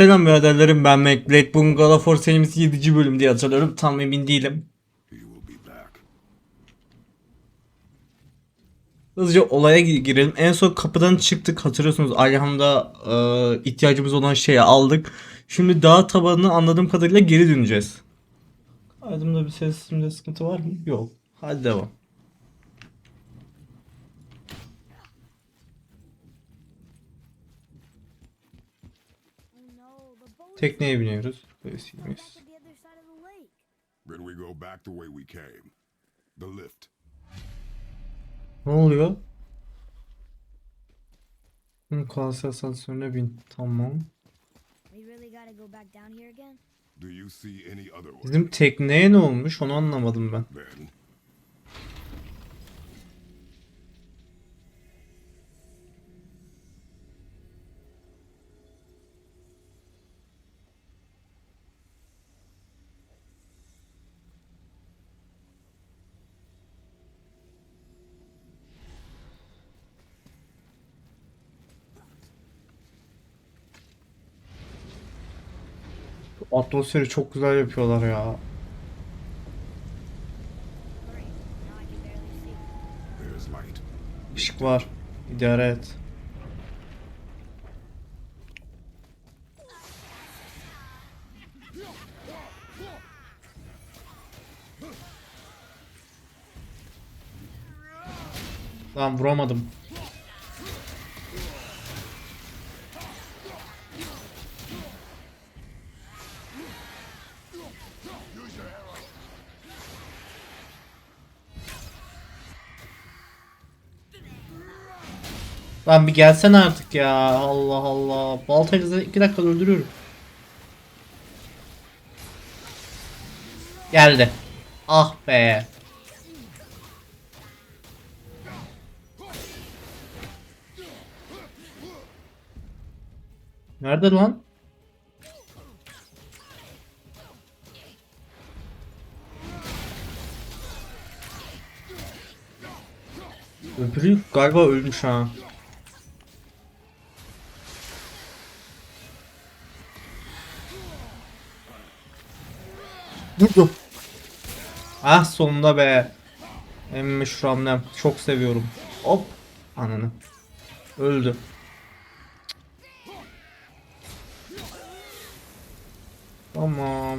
Selam biraderlerim ben Mac Blackburn God of War serimiz 7. bölüm diye hatırlıyorum. Tam emin değilim. Hızlıca olaya gi- girelim. En son kapıdan çıktık hatırlıyorsunuz. Alham'da e, ihtiyacımız olan şeyi aldık. Şimdi dağ tabanını anladığım kadarıyla geri döneceğiz. Kaydımda bir sesimde sıkıntı var mı? Yok. Hadi devam. No, the boat is Tekneye biniyoruz. lake. Then we go back the way we came. The lift. Ne oluyor? Hı, Kalsı asansörüne bin. Tamam. Bizim tekneye ne olmuş onu anlamadım ben. Then Atmosferi çok güzel yapıyorlar ya. Işık var. İdare et. Lan vuramadım. Lan bir gelsen artık ya. Allah Allah. Baltayla iki dakika öldürüyorum. Geldi. Ah be. Nerede lan? Öbürü galiba ölmüş ha. Durdum. Ah sonunda be. En meşhur hamlem. Çok seviyorum. Hop. Ananı. Öldü. Tamam.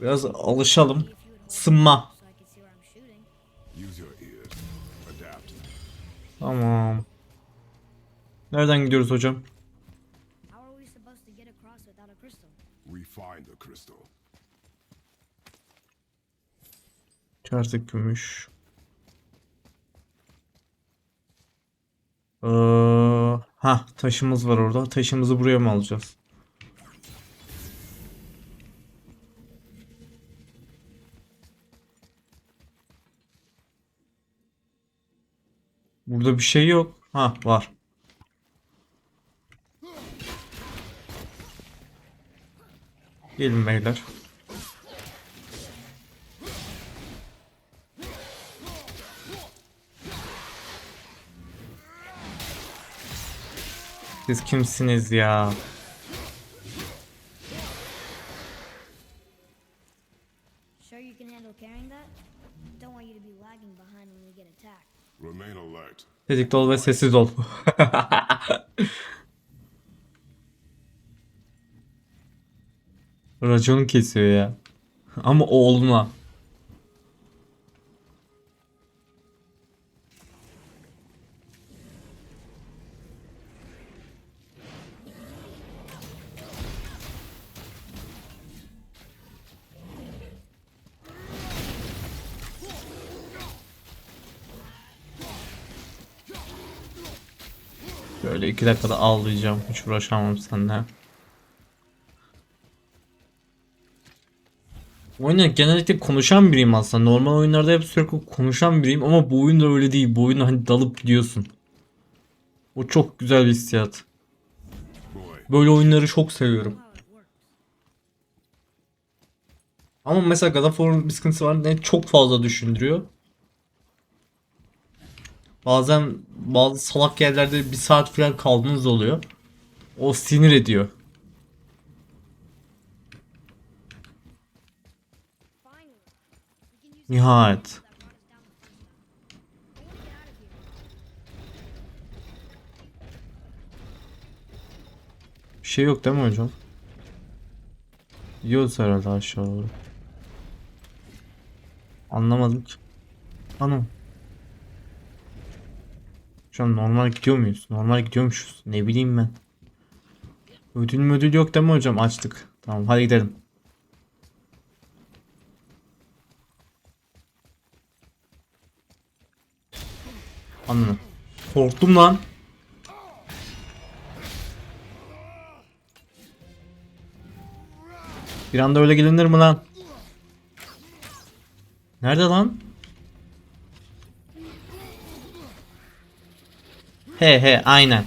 Biraz alışalım. Sınma. Tamam. Nereden gidiyoruz hocam? Çarşı gümüş. Ee, ha taşımız var orada. Taşımızı buraya mı alacağız? Burada bir şey yok. Ha var. Gelin beyler. Attacked. Remain alert. Tetikte ol ve sessiz ol. Racon kesiyor ya. Ama oğluna. Böyle iki dakikada ağlayacağım. Hiç uğraşamam seninle. Oyunda genellikle konuşan biriyim aslında. Normal oyunlarda hep sürekli konuşan biriyim ama bu oyunda öyle değil. Bu oyunda hani dalıp gidiyorsun. O çok güzel bir hissiyat. Böyle oyunları çok seviyorum. Ama mesela God of War'un bir sıkıntısı var. Ne çok fazla düşündürüyor. Bazen bazı salak yerlerde bir saat falan kaldığınız oluyor. O sinir ediyor. Nihayet. Bir şey yok değil mi hocam? Yiyoruz herhalde aşağı doğru. Anlamadım ki. Anam. Şu an normal gidiyor muyuz? Normal gidiyormuşuz. Ne bileyim ben. Ödül müdül yok mi hocam? Açtık. Tamam hadi gidelim. Anladım. Korktum lan. Bir anda öyle gelinir mi lan? Nerede lan? He he aynen.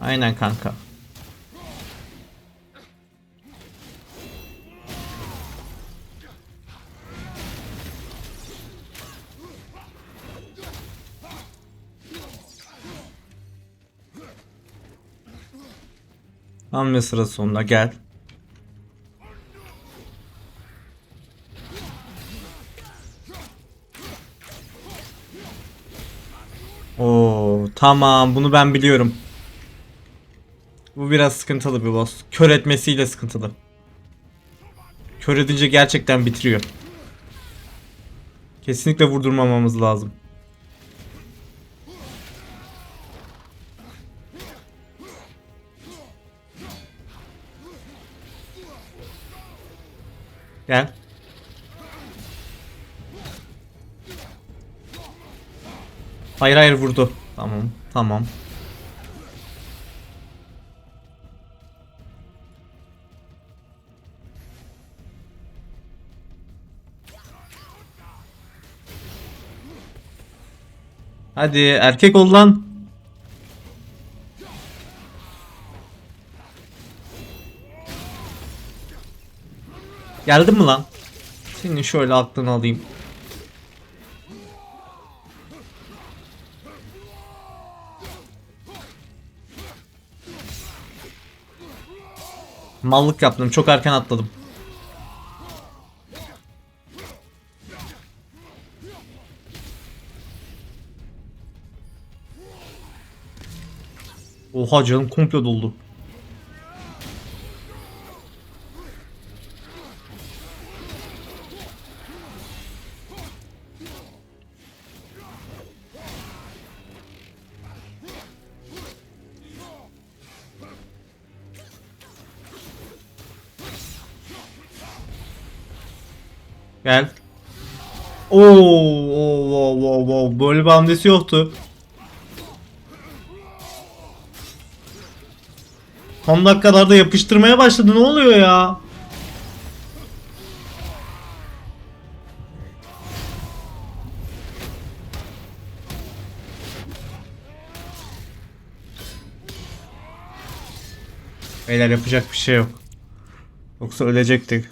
Aynen kanka. Hamle sırası sonuna gel. Tamam bunu ben biliyorum. Bu biraz sıkıntılı bir boss. Kör etmesiyle sıkıntılı. Kör edince gerçekten bitiriyor. Kesinlikle vurdurmamamız lazım. Gel. Hayır hayır vurdu. Tamam tamam. Hadi erkek ol lan. Geldin mi lan? Senin şöyle aklını alayım. Mallık yaptım. Çok erken atladım. Oha canım komple doldu. Oo, oo, oo, oo, oo. Böyle bir hamlesi yoktu. Son dakikalarda yapıştırmaya başladı. Ne oluyor ya? Beyler yapacak bir şey yok. Yoksa ölecektik.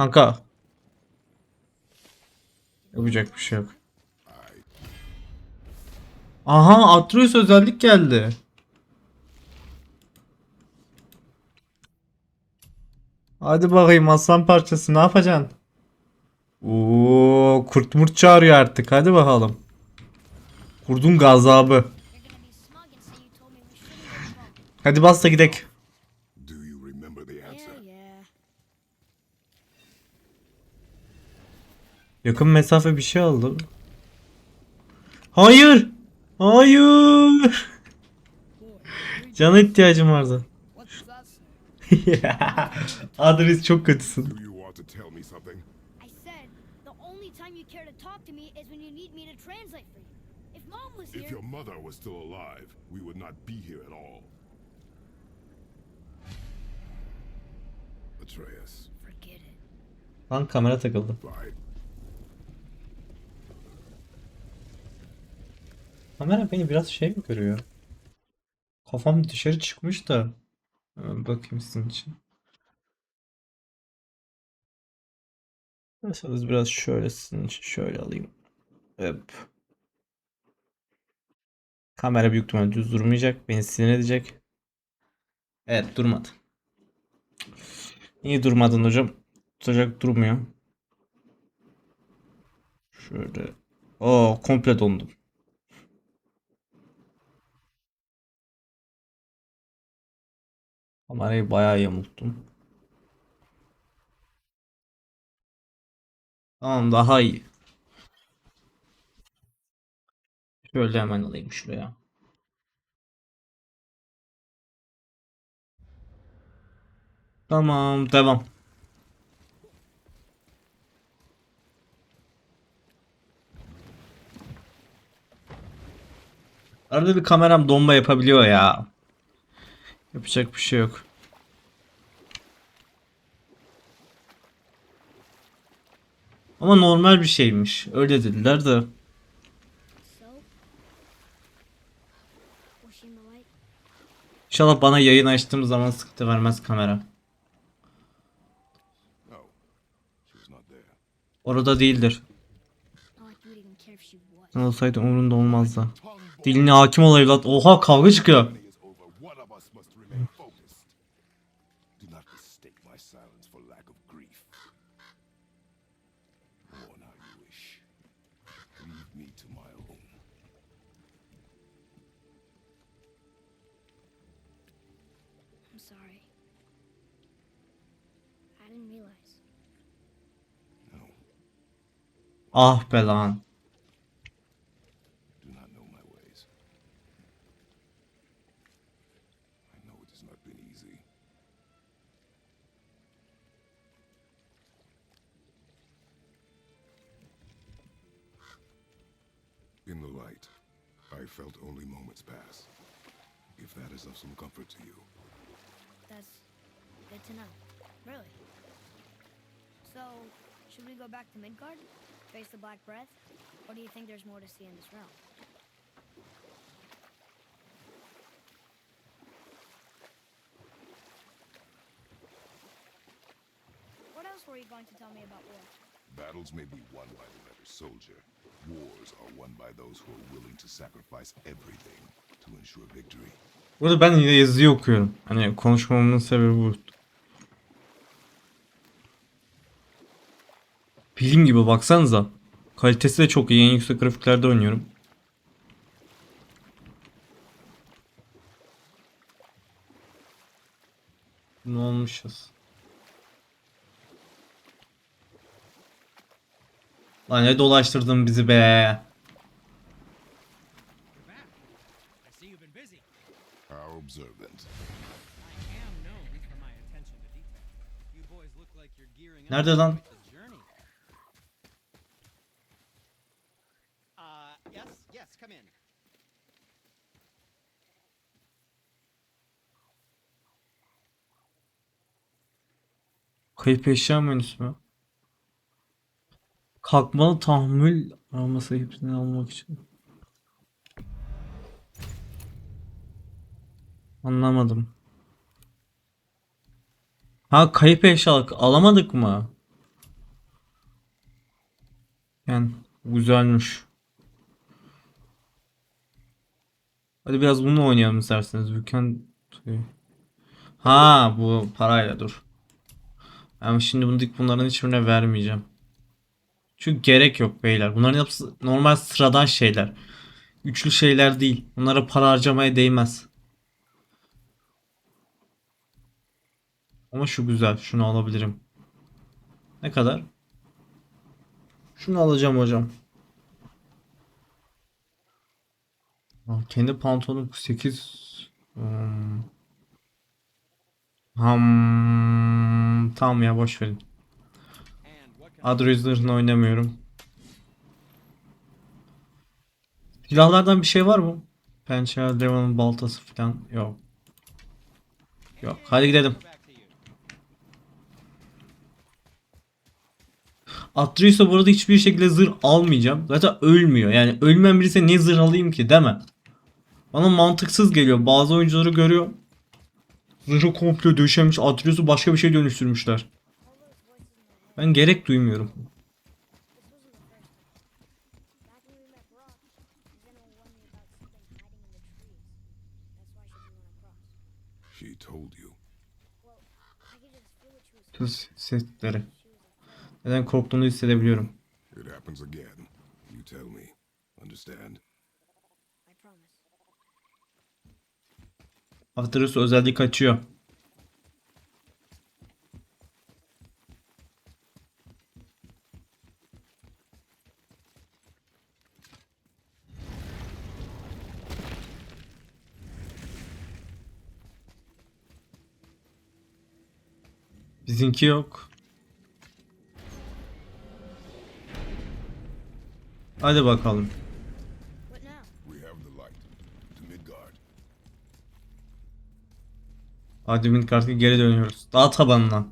Kanka. Yapacak bir şey yok. Aha Atreus özellik geldi. Hadi bakayım aslan parçası ne yapacaksın? Oo, kurt murt çağırıyor artık. Hadi bakalım. Kurdun gazabı. Hadi bas da gidek. Yakın mesafe bir şey aldım. Hayır. Hayır. Cana ihtiyacım vardı. Adres çok kötüsün. If your mother was still alive, we would not be here at all. Atreus, forget it. Lan kamera takıldı. Kamera beni biraz şey mi görüyor? Kafam dışarı çıkmış da. Ee, Bakayım sizin için. Mesela biraz şöyle sizin için şöyle alayım. Hop. Kamera büyük ihtimalle düz durmayacak. Beni sinir edecek. Evet durmadı. Niye durmadın hocam? Tutacak durmuyor. Şöyle. Oo komple dondum. Kamerayı bayağı yamulttum. Tamam daha iyi. Şöyle hemen alayım şuraya. Tamam devam. Arada bir kameram donma yapabiliyor ya. Yapacak bir şey yok. Ama normal bir şeymiş. Öyle dediler de. İnşallah bana yayın açtığım zaman sıkıntı vermez kamera. Orada değildir. Ne olsaydı umurunda olmazdı. Diline hakim ol evlat. Oha kavga çıkıyor. Sorry. I didn't realize. No, Ah be lan. do not know my ways. I know it has not been easy. In the light, I felt only moments pass. If that is of some comfort to you. That's good to know. Really. So, should we go back to Midgard? Face the Black Breath? Or do you think there's more to see in this realm? What else were you going to tell me about war? Battles may be won by the better soldier. Wars are won by those who are willing to sacrifice everything to ensure victory. Burada ben yine yazıyı okuyorum. Hani konuşmamın sebebi bu. Film gibi baksanıza. Kalitesi de çok iyi. En yüksek grafiklerde oynuyorum. Ne olmuşuz? Lan ne dolaştırdın bizi be. Yes, yes, come in. Kayıp eşya menüsü mü? Kalkmalı tahammül alması hepsini almak için. Anlamadım. Ha kayıp eşyalık alamadık mı? Yani güzelmiş. Hadi biraz bunu oynayalım isterseniz. Can... Ha bu parayla dur. Ama şimdi bunu bunların hiçbirine vermeyeceğim. Çünkü gerek yok beyler. Bunların hepsi normal sıradan şeyler. Üçlü şeyler değil. Bunlara para harcamaya değmez. Ama şu güzel. Şunu alabilirim. Ne kadar? Şunu alacağım hocam. Kendi pantolonum 8 hmm. Ham tamam ya boş verin. Zırhını oynamıyorum. Silahlardan bir şey var mı? Pençe, Devon'un baltası falan yok. Yok. Hadi gidelim. go back to you? Atreus'a bu arada hiçbir şekilde zırh almayacağım. Zaten ölmüyor. Yani ölmeyen birisi niye zırh alayım ki değil mi? Bana mantıksız geliyor. Bazı oyuncuları görüyor. Zırhı komple döşemiş. Atreus'u başka bir şey dönüştürmüşler. Ben gerek duymuyorum. She told you. Tüm sesleri. Neden korktuğunu hissedebiliyorum. It happens again. You tell me. Understand? I promise. Afterus özelliği kaçıyor. Bizimki yok. To Midgard. Admin kartı geri dönüyoruz. Dağ tabanına.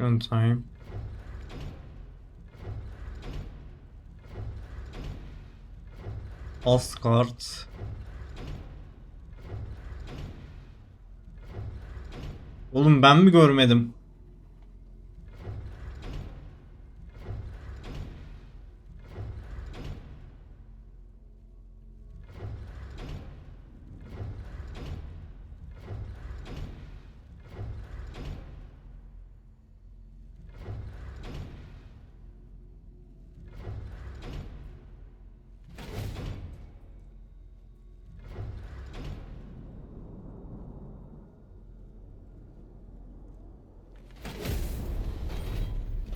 Run time. Asgard. Oğlum ben mi görmedim?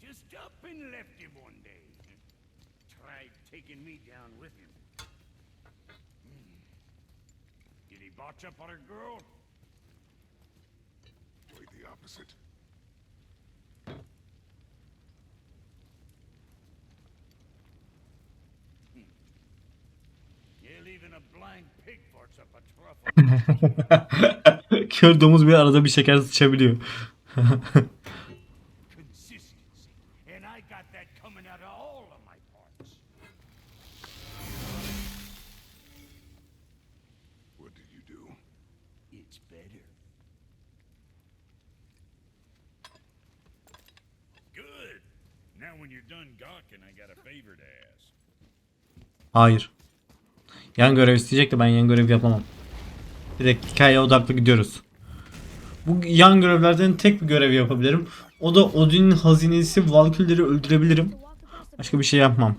Just up and left him one day. Tried taking me down with him. Hmm. Did he botch up on a girl? Quite the opposite. Truffle. Kör domuz bir arada bir şeker sıçabiliyor. Hayır. Yan görev isteyecek de ben yan görev yapamam. Direkt hikaye odaklı gidiyoruz. Bu yan görevlerden tek bir görev yapabilirim. O da Odin'in hazinesi Valkylleri öldürebilirim. Başka bir şey yapmam.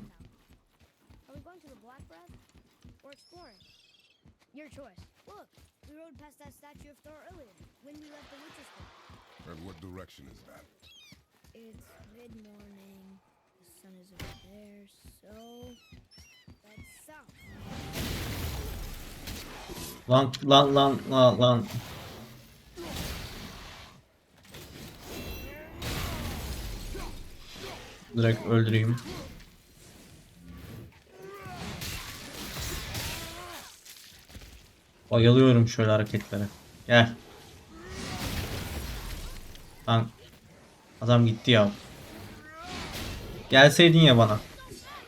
Lan lan lan lan lan. Direkt öldüreyim. Bayılıyorum şöyle hareketlere. Gel. Lan. Adam gitti ya. Gelseydin ya bana.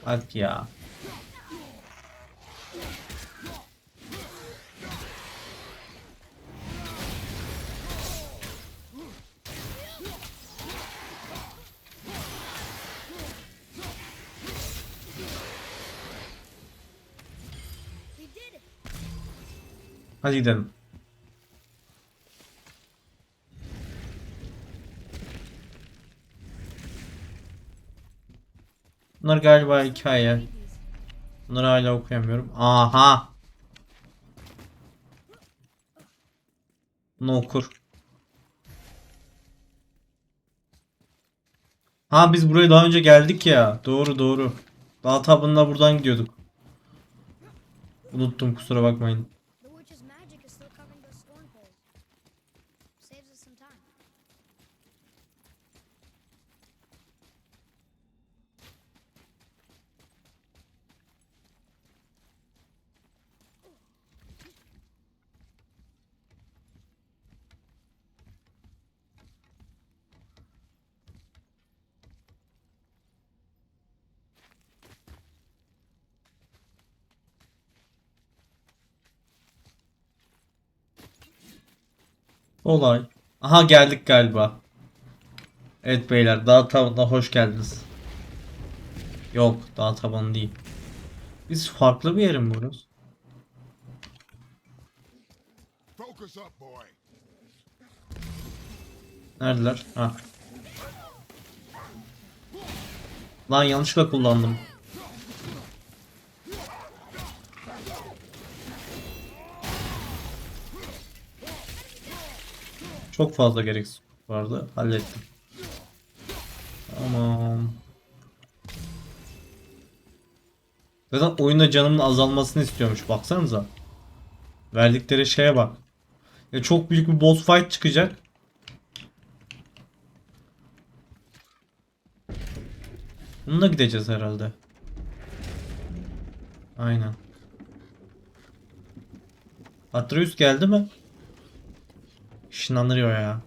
Bak ya. Hadi gidelim. Bunlar galiba hikaye. Bunları hala okuyamıyorum. Aha. Bunu okur. Ha biz buraya daha önce geldik ya. Doğru doğru. Dağ tabanına buradan gidiyorduk. Unuttum kusura bakmayın. Olay. Aha geldik galiba. Evet beyler dağ tabanına hoş geldiniz. Yok dağ tabanı değil. Biz farklı bir yere mi. Neredeler? Ha. Lan yanlışlıkla kullandım. Çok fazla gereksiz vardı. Hallettim. Tamam. Zaten oyunda canımın azalmasını istiyormuş. Baksanıza. Verdikleri şeye bak. Ya çok büyük bir boss fight çıkacak. Bununla gideceğiz herhalde. Aynen. Atreus geldi mi? Işınlanır ya.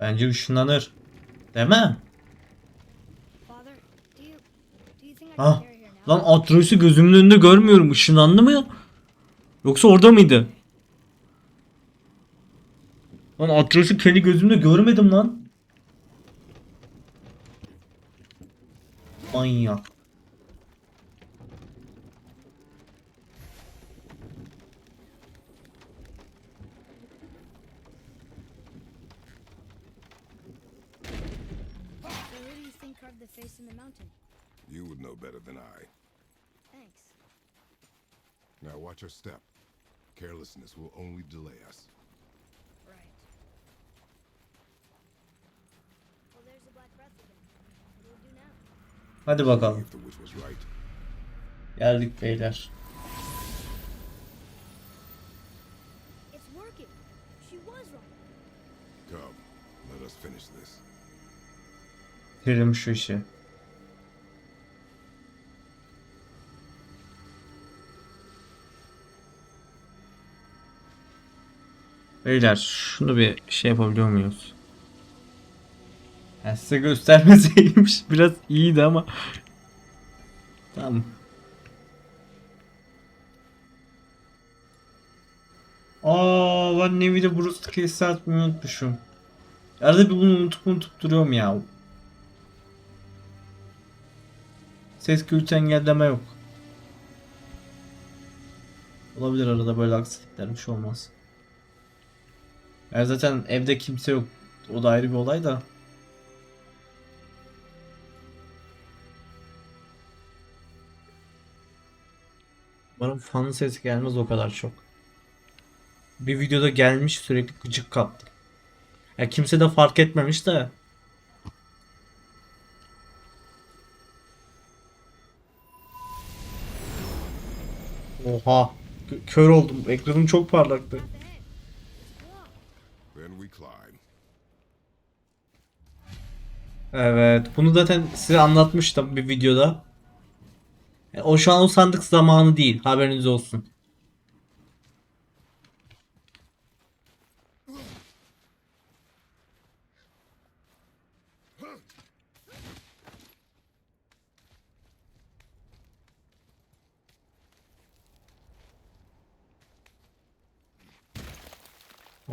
Bence ışınlanır. Değil mi? Ah. Lan Atreus'u gözümün önünde görmüyorum. Işınlandı mı ya? Yoksa orada mıydı? Lan Atreus'u kendi gözümde görmedim lan. Manyak. Face in the mountain? You would know better than I. Thanks. Now watch your step. Carelessness will only delay us. Right. Well, there's the black breath again. What do we do now? Hadi bakalım. If the witch was right, Geldik beyler. It's working. She was right. come, let us finish this. Bitirelim şu işi. Beyler şunu bir şey yapabiliyor muyuz? Yani size göstermeseymiş biraz iyiydi ama. Tamam. Aa ben Nevi'de Bruce Case'i atmayı unutmuşum. Arada bir bunu unutup unutup duruyorum ya. Ses gürültü engelleme yok. Olabilir arada böyle aksilikler bir şey olmaz. Yani zaten evde kimse yok. O da ayrı bir olay da. Umarım fanın sesi gelmez o kadar çok. Bir videoda gelmiş sürekli gıcık kaptı. Ya kimse de fark etmemiş de. Oha. Kör oldum. Ekranım çok parlaktı. Evet. Bunu zaten size anlatmıştım bir videoda. E, O şu an o sandık zamanı değil. Haberiniz olsun.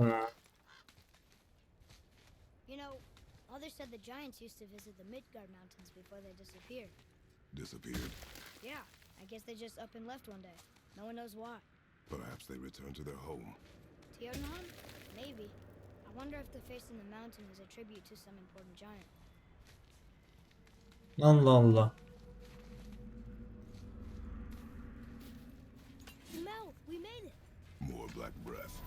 Tamam. You know, others said the giants used to visit the Midgard Mountains before they disappeared. Disappeared. Yeah, I guess they just up and left one day. No one knows why. Perhaps they returned to their home. To Jotunheim? Maybe. I wonder if the face in the mountain is a tribute to some important giant. Allah Allah. Mel, we made it! More black breath.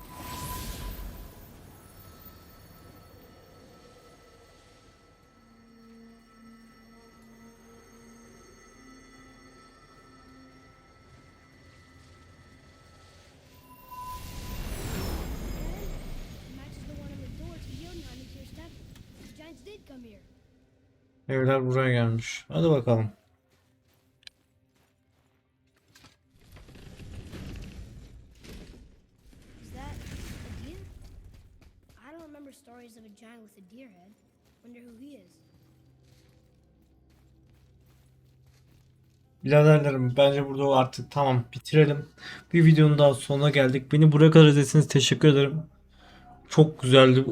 Evler buraya gelmiş. Hadi bakalım. Stories. Biraderlerim bence burada artık tamam bitirelim. Bir videonun daha sonuna geldik. Beni buraya kadar izlediğiniz teşekkür ederim. Çok güzeldi.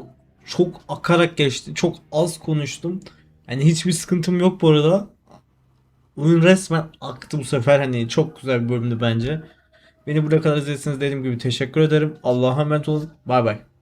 Çok akarak geçti. Çok az konuştum. Yani hiçbir sıkıntım yok bu arada. Oyun resmen aktı bu sefer. Hani çok güzel bir bölümdü bence. Beni buraya kadar izlediyseniz dediğim gibi teşekkür ederim. Allah'a emanet olun. Bay bay.